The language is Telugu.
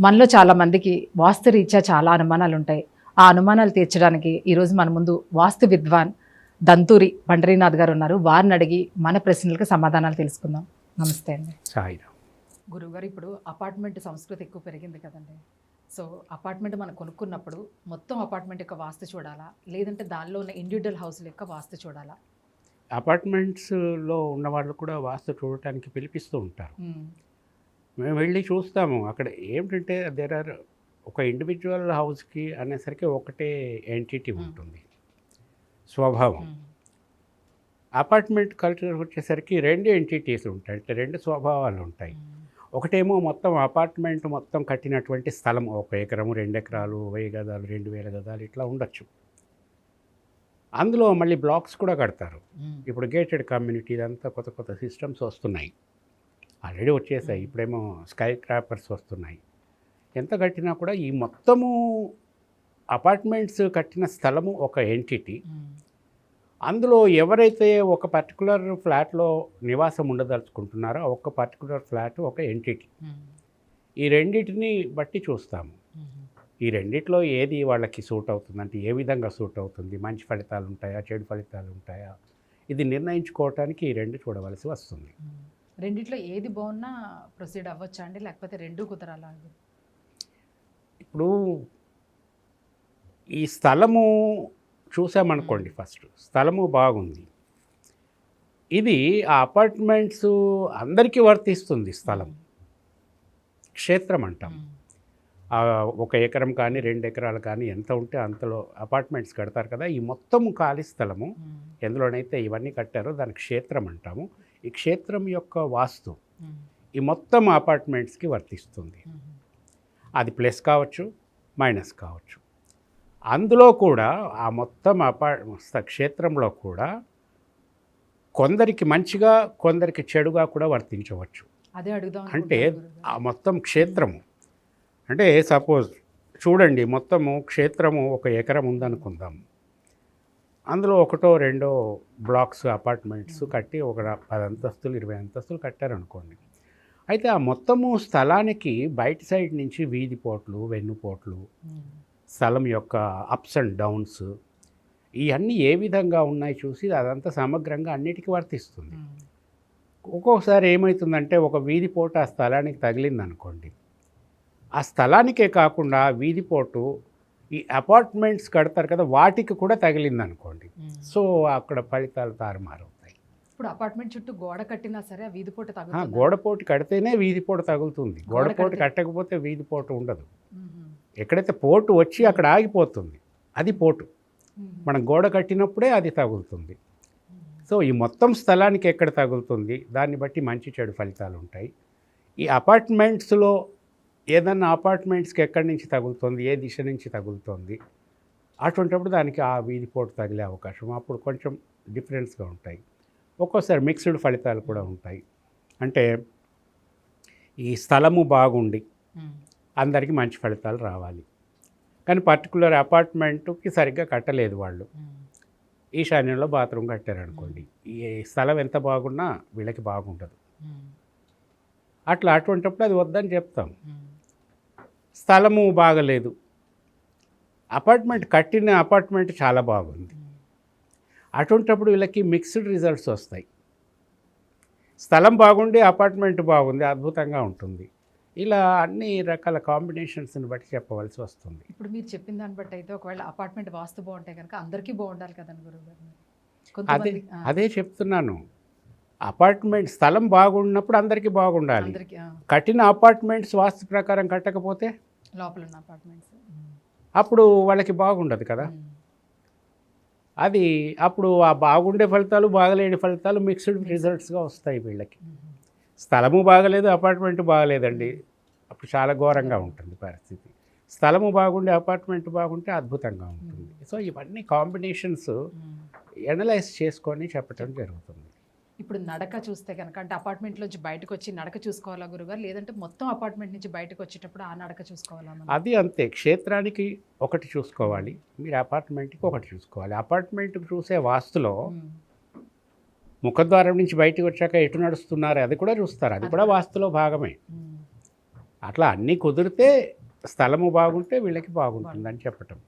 మనలో చాలా మందికి వాస్తు రీత్యా చాలా అనుమానాలు ఉంటాయి. ఆ అనుమానాలు తీర్చడానికి ఈరోజు మన ముందు వాస్తు విద్వాన్ దంతూరి పండరీనాథ్ గారు ఉన్నారు. వారిని అడిగి మన ప్రశ్నలకు సమాధానాలు తెలుసుకుందాం. నమస్తే అండి. గురువుగారు ఇప్పుడు అపార్ట్మెంట్ సంస్కృతి ఎక్కువ పెరిగింది కదండి. సో అపార్ట్మెంట్ మనం కొనుక్కున్నప్పుడు మొత్తం అపార్ట్మెంట్ యొక్క వాస్తు చూడాలా? లేదంటే దానిలో ఉన్న ఇండివిజువల్ హౌస్ల యొక్క వాస్తు చూడాలా? అపార్ట్మెంట్స్లో ఉన్న వాళ్ళు కూడా వాస్తు చూడటానికి పిలిపిస్తూ ఉంటారు. మ్మ్. వెళ్ళి చూస్తాము అక్కడ ఏమిటంటే దేర్ ఆర్ ఒక ఇండివిజువల్ హౌస్కి అనేసరికి ఒకటే ఎంటిటీ Hmm. ఉంటుంది స్వభావం. అపార్ట్మెంట్ కల్చర్ వచ్చేసరికి రెండు ఎంటిటీస్ ఉంటాయి అంటే రెండు స్వభావాలు ఉంటాయి మ్మ్. ఒకటేమో మొత్తం అపార్ట్మెంట్ మొత్తం కట్టినటువంటి స్థలం ఒక ఎకరము రెండు ఎకరాలు వెయ్యి గదాలు రెండు వేల గదాలు ఇట్లా ఉండొచ్చు అందులో మళ్ళీ బ్లాక్స్ కూడా కడతారు. ఇప్పుడు గేటెడ్ కమ్యూనిటీ ఇదంతా కొత్త కొత్త సిస్టమ్స్ వస్తున్నాయి ఆల్రెడీ వచ్చేసాయి. ఇప్పుడేమో స్కై క్రాపర్స్ వస్తున్నాయి. ఎంత కట్టినా కూడా ఈ మొత్తము అపార్ట్మెంట్స్ కట్టిన స్థలము ఒక ఎంటిటీ. అందులో ఎవరైతే ఒక పర్టికులర్ ఫ్లాట్లో నివాసం ఉండదలుచుకుంటున్నారో ఆ ఒక్క పర్టికులర్ ఫ్లాట్ ఒక ఎంటిటీ. ఈ రెండింటిని బట్టి చూస్తాము. ఈ రెండిట్లో ఏది వాళ్ళకి సూట్ అవుతుంది అంటే ఏ విధంగా సూట్ అవుతుంది? మంచి ఫలితాలు ఉంటాయా? చెడు ఫలితాలు ఉంటాయా? ఇది నిర్ణయించుకోవటానికి ఈ రెండు చూడవలసి వస్తుంది. రెండిట్లో ఏది బాగున్నా ప్రొసీడ్ అవ్వచ్చా అండి? లేకపోతే రెండు కుదరాలా అండి? ఇప్పుడు ఈ స్థలము చూసామనుకోండి ఫస్ట్ స్థలము బాగుంది. ఇది ఆ అపార్ట్మెంట్స్ అందరికీ వర్తిస్తుంది స్థలం. క్షేత్రం అంటాం. ఒక ఎకరం కానీ రెండు ఎకరాలు కానీ ఎంత ఉంటే అంతలో అపార్ట్మెంట్స్ కడతారు కదా ఈ మొత్తం ఖాళీ స్థలము. ఎందులోనైతే ఇవన్నీ కట్టారో దాని క్షేత్రం అంటాము. ఈ క్షేత్రం యొక్క వాస్తు. ఈ మొత్తం అపార్ట్మెంట్స్కి వర్తిస్తుంది. అది ప్లస్ కావచ్చు మైనస్ కావచ్చు అందులో కూడా ఆ మొత్తం అపా స- క్షేత్రంలో కూడా కొందరికి మంచిగా కొందరికి చెడుగా కూడా వర్తించవచ్చు అదే అడుగుదాం అంటే ఆ. మొత్తం క్షేత్రము అంటే సపోజ్ చూడండి మొత్తము క్షేత్రము ఒక ఎకరం ఉందనుకుందాం అందులో ఒకటో రెండో బ్లాక్స్ అపార్ట్మెంట్స్ కట్టి ఒక పది అంతస్తులు ఇరవై అంతస్తులు కట్టారనుకోండి అయితే ఆ మొత్తము స్థలానికి బయట సైడ్ నుంచి వీధి పోట్లు వెన్నుపోట్లు. స్థలం యొక్క అప్స్ అండ్ డౌన్స్ ఇవన్నీ ఏ విధంగా ఉన్నాయి చూసి అదంతా సమగ్రంగా అన్నిటికీ వర్తిస్తుంది. ఒక్కొక్కసారి ఏమవుతుందంటే ఒక వీధి పోటు ఆ స్థలానికి తగిలింది అనుకోండి ఆ స్థలానికే కాకుండా ఆ వీధి పోటు ఈ అపార్ట్మెంట్స్ కడతారు కదా వాటికి కూడా తగిలింది అనుకోండి. సో అక్కడ ఫలితాలు తారుమారవుతాయి. ఇప్పుడు అపార్ట్మెంట్ చుట్టూ గోడ కట్టినా సరే ఆ వీధి పూట ఆ, తగ్గుతుంది గోడపోటు కడితేనే వీధి పోటు తగులుతుంది. గోడ గోడపోటు కట్టకపోతే వీధి పోటు ఉండదు. ఎక్కడైతే పోటు వచ్చి అక్కడ ఆగిపోతుంది అది పోటు. మనం గోడ కట్టినప్పుడే అది తగులుతుంది. సో ఈ మొత్తం స్థలానికి ఎక్కడ తగులుతుంది? దాన్ని బట్టి మంచి చెడు ఫలితాలు ఉంటాయి ఈ అపార్ట్మెంట్స్లో ఏదన్నా అపార్ట్మెంట్స్కి ఎక్కడి నుంచి తగులుతుంది ఏ దిశ నుంచి తగులుతుంది అటువంటిప్పుడు దానికి ఆ వీధి పోటు తగిలే అవకాశం అప్పుడు కొంచెం డిఫరెన్స్గా ఉంటాయి. ఒక్కోసారి మిక్స్డ్ ఫలితాలు కూడా ఉంటాయి. అంటే ఈ స్థలము బాగుండి అందరికీ మంచి ఫలితాలు రావాలి. కానీ పర్టికులర్ అపార్ట్మెంట్కి సరిగ్గా కట్టలేదు వాళ్ళు. ఈశాన్యంలో బాత్రూమ్ కట్టారనుకోండి. ఈ స్థలం ఎంత బాగున్నా వీళ్ళకి బాగుండదు. అట్లా అటువంటిప్పుడు అది వద్దని చెప్తాం. స్థలము బాగలేదు. అపార్ట్మెంట్ కట్టిన అపార్ట్మెంట్ చాలా బాగుంది. అటువంటిప్పుడు వీళ్ళకి మిక్స్డ్ రిజల్ట్స్ వస్తాయి. స్థలం బాగుండి అపార్ట్మెంట్ బాగుంది అద్భుతంగా ఉంటుంది. ఇలా అన్ని రకాల కాంబినేషన్స్ని బట్టి చెప్పవలసి వస్తుంది. ఇప్పుడు మీరు చెప్పిన దాన్ని బట్టి అయితే ఒకవేళ అపార్ట్మెంట్ వాస్తు బాగుంటే కనుక అందరికీ బాగుండాలి కదండి గురువు గారు అదే అదే చెప్తున్నాను. అపార్ట్మెంట్ స్థలం బాగున్నప్పుడు అందరికీ బాగుండాలి. కట్టిన అపార్ట్మెంట్స్ వాస్తు ప్రకారం కట్టకపోతే లోపల ఉన్న అపార్ట్మెంట్స్. అప్పుడు వాళ్ళకి బాగుండదు కదా. అది అప్పుడు ఆ బాగుండే ఫలితాలు బాగలేని ఫలితాలు మిక్స్డ్ రిజల్ట్స్గా వస్తాయి వీళ్ళకి. స్థలము బాగలేదు అపార్ట్మెంట్ బాగలేదండి. అప్పుడు చాలా ఘోరంగా ఉంటుంది పరిస్థితి. స్థలము బాగుండే అపార్ట్మెంట్ బాగుంటే అద్భుతంగా ఉంటుంది. సో ఇవన్నీ కాంబినేషన్స్ ఎనలైజ్ చేసుకొని చెప్పటం జరుగుతుంది. ఇప్పుడు నడక చూస్తే కనుక అంటే అపార్ట్మెంట్ నుంచి బయటకు వచ్చి నడక చూసుకోవాలా గురుగారు? లేదంటే మొత్తం అపార్ట్మెంట్ నుంచి బయటకు వచ్చేటప్పుడు ఆ నడక చూసుకోవాలా? అది అంతే. క్షేత్రానికి ఒకటి చూసుకోవాలి మీరు అపార్ట్మెంట్కి ఒకటి చూసుకోవాలి. అపార్ట్మెంట్కి చూసే వాస్తులో. ముఖద్వారం నుంచి బయటకు వచ్చాక ఎటు నడుస్తున్నారు? అది కూడా చూస్తారు. అది కూడా వాస్తులో భాగమే. అట్లా అన్నీ కుదిరితే స్థలము బాగుంటే వీళ్ళకి బాగుంటుందని చెప్పటం.